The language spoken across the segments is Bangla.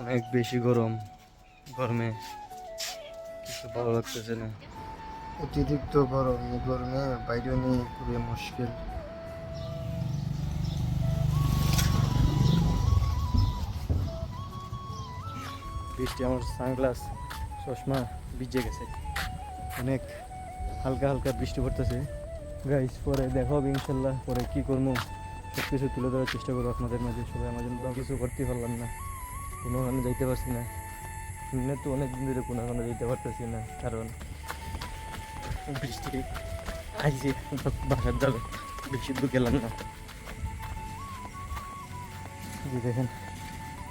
অনেক বেশি গরম। গরমে কিছু ভালো লাগতেছে না। অতিরিক্ত গরম এই গরমে বাইরে নিয়ে খুবই মুশকিল। বৃষ্টি আমার সানগ্লাস চশমা ভিজে গেছে। অনেক হালকা হালকা বৃষ্টি পড়তেছে। গাইস পরে দেখো ইনশাল্লাহ। পরে কি করব? সব কিছু তুলে ধরার চেষ্টা করব আপনাদের মাঝে। সবাই আমার জন্য কিছু করতে পারলাম না। কোনো ওখানে যাইতে পারছি না। এমনি তো অনেক দিন ধরে কোনো ওখানে যেতে পারতেছি না, কারণ বৃষ্টি আইসি বাসার যাবে বেশি দূর গেলাম না। দেখেন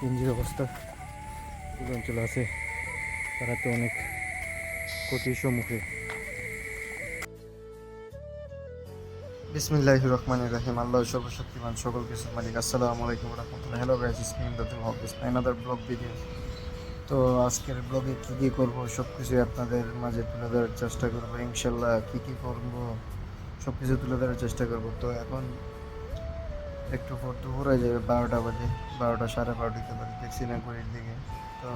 ইঞ্জির অবস্থা। অঞ্চলে আছে, তারা তো অনেক ক্ষতির সম্মুখে বিসমিল্লাহ রহমান রাহিম। আল্লাহ সর্বশক্তিমান সকল কিছু মালিক। আসসালামু আলাইকুম রহমতুল্লাহ। Hello guys ইসমিন Dadul Haque another vlog video তো আজকের ব্লগে কী কী করব সব কিছুই আপনাদের মাঝে তুলে ধরার চেষ্টা করব। ইনশাল্লাহ কী কী করব সব কিছু তুলে ধরার চেষ্টা করব। তো এখন একটু পর দুপুর হয়ে যাবে, বারোটা বাজে। বারোটা সাড়ে বারোটাতে বাজে দেখছি না ঘড়ির দিকে। তো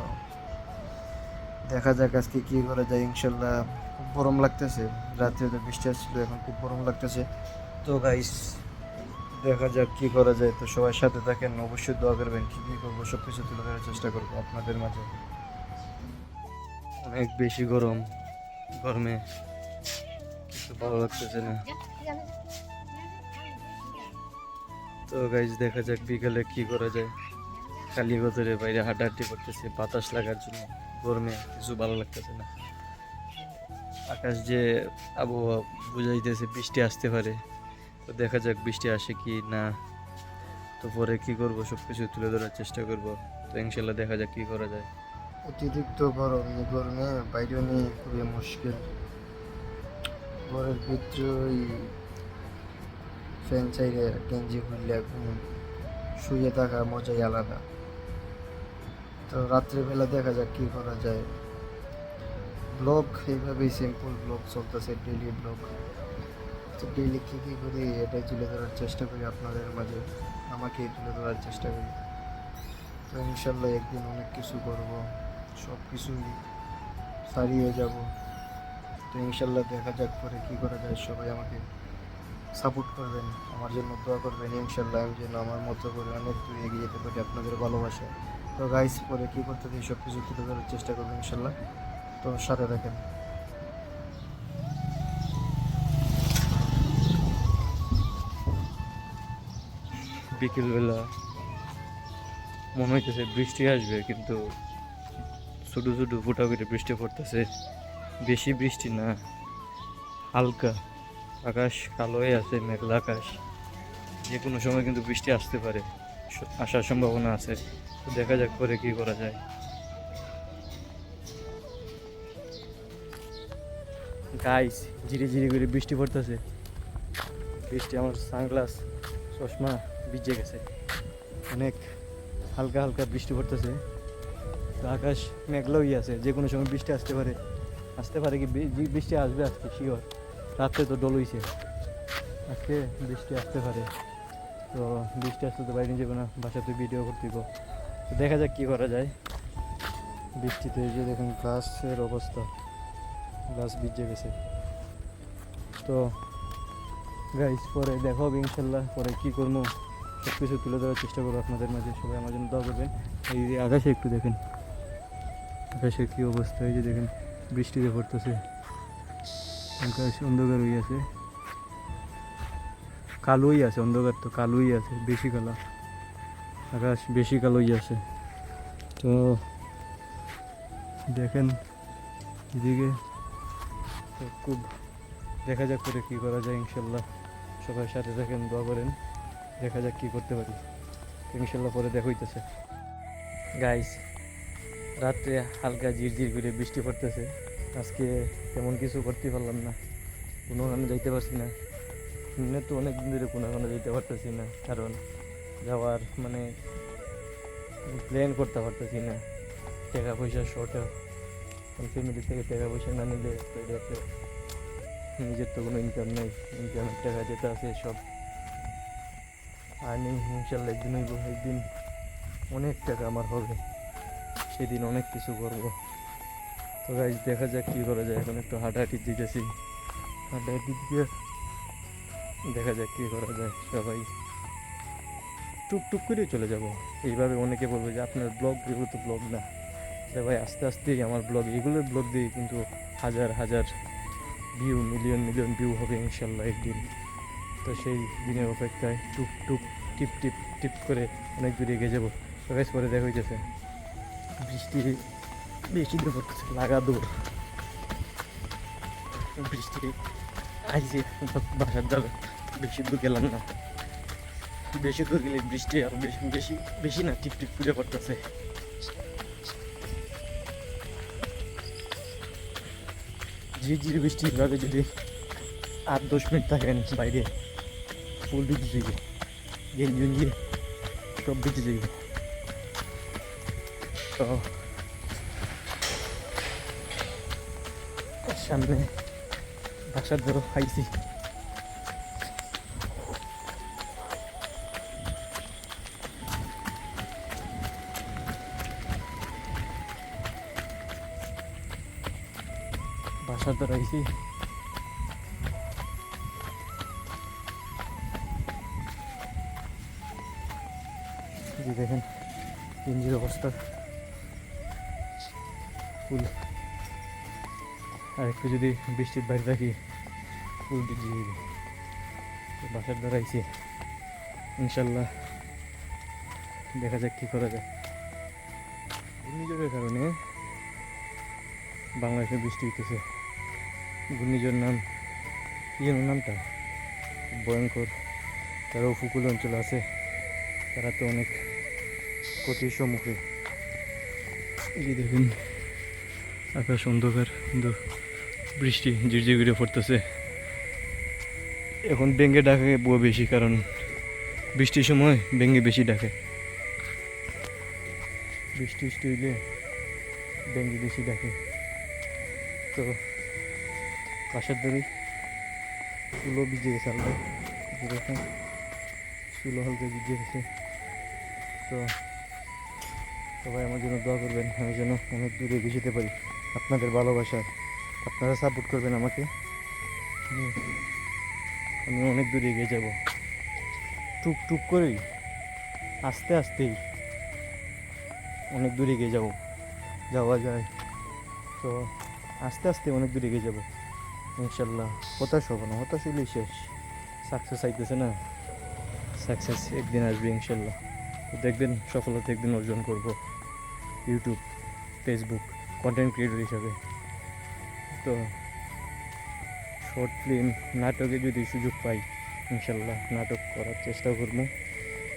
দেখা যাক আজকে কী করা যায়। ইনশাল্লাহ খুব গরম লাগতেছে। রাত্রে তো বৃষ্টি আসছিল, এখন খুব গরম লাগতেছে। তো গাইস দেখা যাক কি করা যায়। তো সবাই সাথে থাকেন, অবশ্যই দোয়া করবেন কি কী করব সব কিছু তুলে ধরার চেষ্টা করব আপনাদের মাঝে। অনেক বেশি গরম, গরমে কিছু ভালো লাগতেছে না। তো গাইজ দেখা যাক বিকালে কি করা যায়। খালি গতরে বাইরে হাঁটাহাঁটি করতেছে, বাতাস লাগার জন্য, গরমে কিছু ভালো লাগতেছে না। আকাশ যে আবহাওয়া বুঝাইতেছে, বৃষ্টি আসতে পারে। দেখা যাক বৃষ্টি আসে কি না। তো পরে কি করব সব কিছু তুলে ধরার চেষ্টা করব। তো ইনশাল্লাহ দেখা যাক কি করা যায়। অতিরিক্ত গরম এই গরমে বাইরে নিয়ে খুবই মুশকিল। ঘরের ভিতরে ওই ফ্যান চাইলে গেঞ্জি খুললে এখন শুয়ে থাকা মজাই আলাদা। তো রাত্রেবেলা দেখা যাক কি করা যায়। ব্লগ এইভাবেই সিম্পল ব্লগ চলতেছে ডেলি ব্লগ। তো ডেলি কী কী করি এটাই তুলে ধরার চেষ্টা করি আপনাদের মাঝে? আমাকেই তুলে ধরার চেষ্টা করি। তো ইনশাল্লাহ একদিন অনেক কিছু করব, সব কিছুই ছাড়িয়ে যাব। তো ইনশাল্লাহ দেখা যাক পরে কী করা যায়, সবাই আমাকে সাপোর্ট করবেন, আমার জন্য দোয়া করবেন। ইনশাল্লাহ আমি যেন আমার মতো করে অনেক দূর এগিয়ে যেতে পারি আপনাদের ভালোবাসা তো গাইস পরে কী করতে দিই সব কিছু তুলে ধরার চেষ্টা করব ইনশাল্লাহ। তো সাথে দেখেন বিকেলবেলা মনে হইতেছে বৃষ্টি আসবে, কিন্তু ছোটো ছোটো ফুটা করে বৃষ্টি পড়তেছে। বেশি বৃষ্টি না, হালকা। আকাশ কালোই আছে, মেঘলা আকাশ। যে কোনো সময় কিন্তু বৃষ্টি আসতে পারে আসার সম্ভাবনা আছে। তো দেখা যাক পরে কি করা যায়। গাইস ধীরে ধীরে করে বৃষ্টি পড়তেছে। বৃষ্টি আমার সানগ্লাস, চশমা। ভিজে গেছে। অনেক হালকা হালকা বৃষ্টি পড়তেছে। তো আকাশ মেঘলাই আছে, যে কোনো সময় বৃষ্টি আসতে পারে। আসতে পারে কি বৃষ্টি আসবে আজকে শিওর রাত্রে তো ডল হইছে আজকে বৃষ্টি আসতে পারে। তো বৃষ্টি আসলে তো বাইরে যাবে না, বাসাতে ভিডিও করতে তো দেখা যাক কী করা যায়। বৃষ্টিতে যে দেখুন গ্লাসের অবস্থা। গ্লাস ভিজে গেছে। তো গাইস পরে দেখা ইনশাল্লাহ, পরে কী করব। সব কিছু তুলে ধরার চেষ্টা করব আপনাদের মাঝে, সবাই আমার জন্য দোয়া করবেন। এই যে আকাশে একটু দেখেন। আকাশের কী অবস্থা, এই যে দেখেন, বৃষ্টিতে পড়তেছে। আকাশ অন্ধকার হয়ে আছে। কালোই আছে, অন্ধকার তো, কালোই আছে, বেশি কালো। আকাশ বেশি কালোই আছে। তো দেখেন, এদিকে খুব দেখা যাক করে কী করা যায়, ইনশাল্লাহ। সবাই সাথে থাকেন, দোয়া করেন। দেখা যাক কী করতে পারি। ইনশাল্লাহ পরে দেখা হইতেছে। গাইস রাত্রে হালকা ঝিরঝির করে বৃষ্টি পড়তেছে। আজকে তেমন কিছু করতে পারলাম না। কোনো ওখানে যাইতে পারছি না। এমনি তো অনেক দিন ধরে কোনো ওখানে যেতে পারতেছি না, কারণ যাওয়ার মানে প্ল্যান করতে পারতেছি না। টাকা পয়সা শর্ট ফ্যামিলি থেকে টাকা পয়সা না নিলে নিজের তো কোনো ইনকাম নেই। ইনকামের টাকা যেটা আছে সব আর্নিং ইনশাল্লাহ একদিন হইব, একদিন অনেক টাকা আমার হবে। সেদিন অনেক কিছু করব। তো গাইজ দেখা যাক কী করা যায়। এখন একটু হাঁটাহাঁটি দিতেছি। হাঁটাহাঁটি দিয়ে দেখা যাক কী করা যায় সবাই। টুকটুক করে চলে যাব। এইভাবে অনেকে বলবে যে, আপনার ব্লগ এগুলো তো ব্লগ না। আরে ভাই, আস্তে আস্তেই আমার ব্লগ এগুলো ব্লগ দিয়ে কিন্তু হাজার হাজার ভিউ মিলিয়ন মিলিয়ন ভিউ হবে ইনশাল্লাহ একদিন। তো সেই দিনের অপেক্ষায় টুক টুক টিপ টিপ টিপ করে অনেক দূরে এগিয়ে যাব। সবাই পরে দেখা হইতেছে। বৃষ্টি দিয়ে পড়তেছে লাগা দৌড় বৃষ্টি আইসি বাসার যাবে। বেশি দূর গেলাম না। বেশি দূর গেলে বৃষ্টি আরও বেশি বেশি বেশি না, টিপ টিপ করে পড়তেছে। ঝিরঝির বৃষ্টি এভাবে যদি আট, দশ মিনিট থাকেন বাইরে ফুল ভিজে যাইবে গেঞ্জি গেঞ্জি সব ভিজে যাইবে তো সামনে বাসার ধরো খাইছি বাসার ধরো আইছি দেখেন, গেঞ্জির অবস্থা। ফুল। আর একটু যদি বৃষ্টির বাইরে থাকি, ফুল ভিজে বাসার দাঁড়াইছি ইনশাল্লাহ দেখা যাক কী করা যায়। ঘূর্ণিঝড়ের কারণে বাংলাদেশে বৃষ্টি হইতেছে। ঘূর্ণিঝড় নাম, কি যেন নামটা? ভয়ঙ্কর। তারা উপকূল অঞ্চল আছে। তারা তো অনেক ক্ষতির সম্মুখে এই দেখুন আকাশ অন্ধকার কিন্তু বৃষ্টি ঝিরঝির করে পড়তেছে। এখন ডেঙ্গে ডাকে বউ বেশি কারণ বৃষ্টির সময় ডেঙ্গে বেশি ডাকে। বৃষ্টি বৃষ্টি হইলে ডেঙ্গি বেশি ডাকে। তো পাশের ধরে চুলো ভিজে গেছে হালকা যেরকম চুলো হালকা ভিজে গেছে। তো সবাই আমার জন্য দোয়া করবেন, আমি যেন অনেক দূরে যেতে পারি। আপনাদের ভালোবাসায় আপনারা সাপোর্ট করবেন আমাকে। আমি অনেক দূরে এগিয়ে যাব। টুক টুক করেই, আস্তে আস্তেই অনেক দূরে এগিয়ে যাব। যাওয়া যায়। তো আস্তে আস্তে অনেক দূরে এগিয়ে যাব। ইনশাল্লাহ, হতাশ হব না, হতাশ হলেই শেষ। সাকসেস আইতেছে না। সাকসেস একদিন আসবে ইনশাল্লাহ। দেখবেন সফলতা একদিন অর্জন করব। ইউটিউব, ফেসবুক কন্টেন্ট ক্রিয়েটর হিসাবে। তো শর্ট ফিল্ম নাটকে যদি সুযোগ পাই, ইনশাল্লাহ নাটক করার চেষ্টা করব।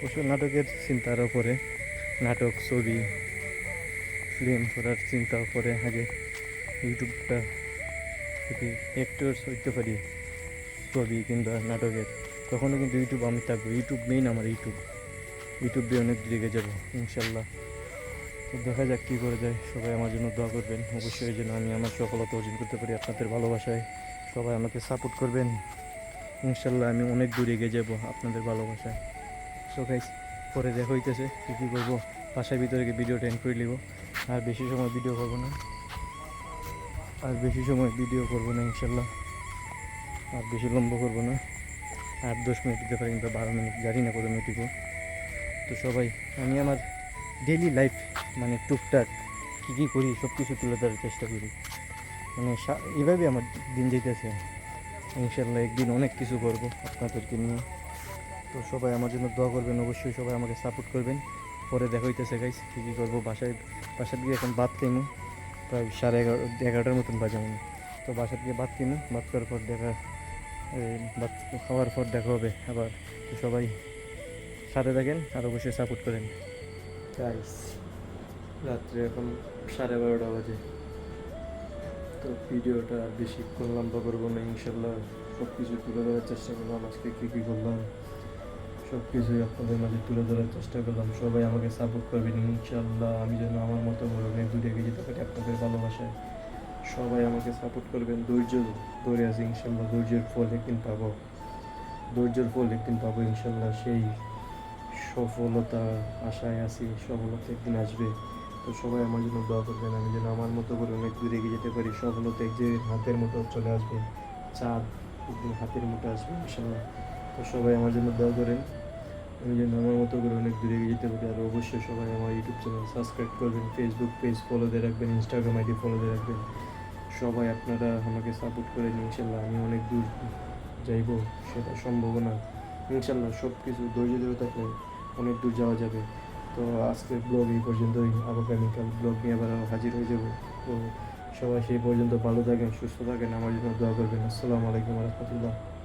অবশ্য নাটকের চিন্তার ওপরে নাটক, ছবি ফিল্ম করার চিন্তা করে আগে ইউটিউবটা যদি অ্যাক্টরস হইতে পারি, ছবি কিংবা নাটকের, তখনও কিন্তু ইউটিউব আমি থাকব। ইউটিউব মেইন আমার ইউটিউব। ইউটিউব দিয়ে অনেক দিকে যাব, ইনশাল্লাহ। তো দেখা যাক কী করে যায়। সবাই আমার জন্য দোয়া করবেন। অবশ্যই যেন আমি আমার সফলতা অর্জন করতে পারি আপনাদের ভালোবাসায়। সবাই আমাকে সাপোর্ট করবেন। ইনশাল্লাহ আমি অনেক দূর এগিয়ে যাব আপনাদের ভালোবাসায়। গাইস পরে দেখা হইতেছে। কী কী করব? বাসার ভিতরে গিয়ে ভিডিওটা এন্ড করে নিব। আর বেশি সময় ভিডিও করব না। আর বেশি সময় ভিডিও করব না ইনশাল্লাহ আর বেশি লম্বা করব না। আর দশ মিনিট দিতে পারি কিংবা বারো মিনিট, জানি না কত মিনিট তো সবাই, আমি আমার ডেলি লাইফ মানে টুকটাক কী কী করি সব কিছু তুলে ধরার চেষ্টা করি। মানে এভাবে আমার দিন যেতেছে ইনশাল্লাহ একদিন অনেক কিছু করব আপনাদেরকে নিয়ে। তো সবাই আমার জন্য দোয়া করবেন, অবশ্যই সবাই আমাকে সাপোর্ট করবেন। পরে দেখা হইতেছে গাইস কী কী করব, বাসায়, বাসার গিয়ে এখন ভাত খাইমু। প্রায় সাড়ে এগারো, এগারোটার মতন বাজে হয়। তো বাসার গিয়ে ভাত কিনু ভাত করার পর দেখা ভাত খাওয়ার পর দেখা হবে আবার। সবাই সাথে থাকেন আর অবশ্যই সাপোর্ট করেন। গাইস রাত্রে এখন সাড়ে বারোটা বাজে। তো ভিডিওটা আর বেশি লম্বা করব না ইনশাল্লাহ সব কিছু তুলে ধরার চেষ্টা করলাম, আজকে কী কী করলাম সব কিছুই আপনাদের মাঝে তুলে ধরার চেষ্টা করলাম। সবাই আমাকে সাপোর্ট করবেন ইনশাল্লাহ আমি যেন আমার মতো করে অনেক দূরে এগিয়ে যেতে পারি আপনাদের ভালোবাসায়। সবাই আমাকে সাপোর্ট করবেন, ধৈর্য ধরে আছি ইনশাল্লাহ ধৈর্যের ফল একদিন পাবো। ধৈর্যের ফল একদিন পাবো ইনশাল্লাহ সেই সফলতা আশায় আছি, সফলতা একদিন আসবে। তো সবাই আমার জন্য দোয়া করবেন, আমি যেন আমার মতো করে অনেক দূরে এগিয়ে যেতে পারি। সফলতা এক যে হাতের মতো চলে আসবে, চাঁদ একদিন হাতের মতো আসবে ইনশাল্লাহ তো সবাই আমার জন্য দোয়া করেন, আমি যেন আমার মতো করে অনেক দূরে এগিয়ে যেতে পারি। আর অবশ্যই সবাই আমার ইউটিউব চ্যানেল সাবস্ক্রাইব করবেন ফেসবুক পেজ ফলো দিয়ে রাখবেন ইনস্টাগ্রাম আইডি ফলো দিয়ে রাখবেন। সবাই আপনারা আমাকে সাপোর্ট করেন ইনশাল্লাহ আমি অনেক দূর যাইব, সেটা সম্ভাবনা ইনশাল্লাহ সব কিছু ধৈর্য ধরে থাকলে অনেক দূর যাওয়া যাবে। তো আজকে ব্লগ এই পর্যন্তই। আগামীকাল ব্লগ নিয়ে আবার হাজির হয়ে যাব। তো সবাই সেই পর্যন্ত ভালো থাকেন, সুস্থ থাকেন। আমার জন্য দোয়া করবেন। আসসালামু আলাইকুম রহমতুল্লাহ।